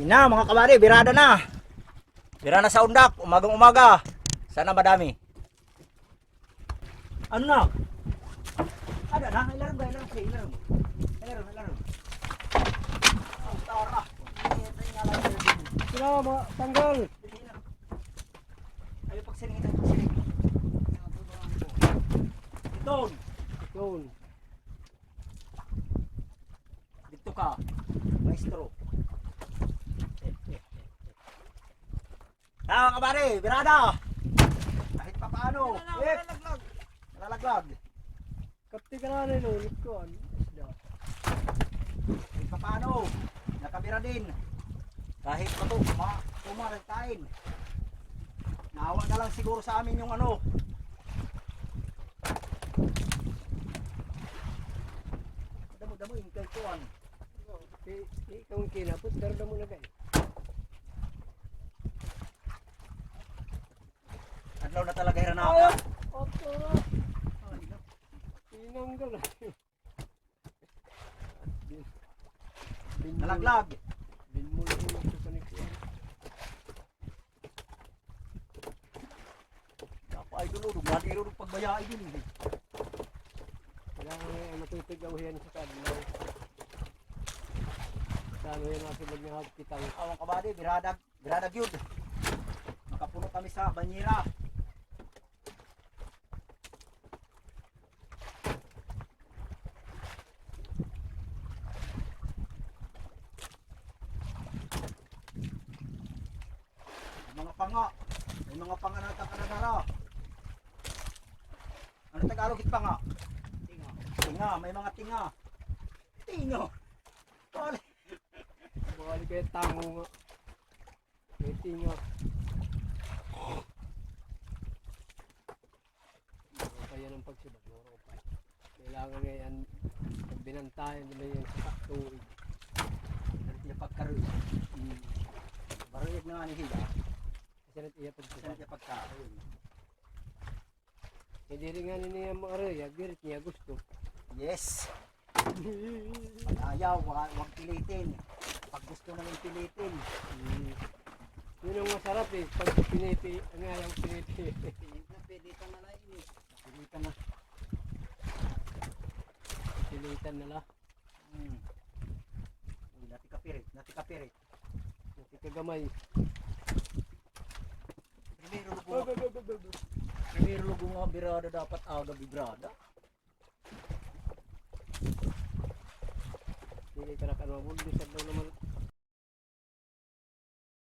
Yun na mga kabady, birada na. Bira na sa undak, umagang umaga. Sana madami. Ano na? Ada na, ilaram ba, ilaram ba, ilaram. Ilaram, ilaram. Ang tara. Mga tanggal. Ayaw pagsiringin tayo, pagsiring. Ito, Yun. dito ka. Maestro. Ah, kabari, birada. Kahit pa paano. Eh, Nalalaglag. Kapti ka na rin, ulit ko. Ano? Isda. Kahit pa paano. Nakabira din. Kahit pa to, ma, tumaragtain. Naawa na lang siguro sa amin yung ano. Damo-damo yung kaltuan. Eh, eh, ikaw ang kinapot, darda mo na kayo. Adlaw na talaga. Opo. Tinanggal na yun. Bin- Nalaglag. Binmul ko lang sa panikuan. Ako ay dulo, dumadiro ng pagbayai din. eh. Kailangan ngayon matutugaw yan sa kadlaw. Saan yan nasa mga hagkitang. Awang kabady, biradag, biradag yun. Makapuno kami sa banyera. May mga panga. May mga panga na takanagara. Ano Tagalog it panga? Tinga. Tinga, may mga tinga. Tinga. Pali. Bawal kayo tango nga. May tinga. Pa yan ang pagsibag. Moro pa. Kailangan ngayon binantayan nila yung sa tuig. Nanti pagkaroon. Hmm. Baruyag na nga ni Higa. Kasi na't iya pagsibag. Nanti pagkaroon. Kaya di rin nga niya mga araya, girit niya gusto. Yes. Ayaw, wag, wag pilitin. Pag gusto namin pilitin. Hmm. Yun ang masarap eh, pag piniti, ang ayaw piniti. Napilitan na lang ini. Pilitan na. Pilitan na lang. Hmm. Nati kapirit, nati kapirit. Kagamay. Lugo nga, birada dapat aga bibrada. Hindi ka na kanwa, bundi sa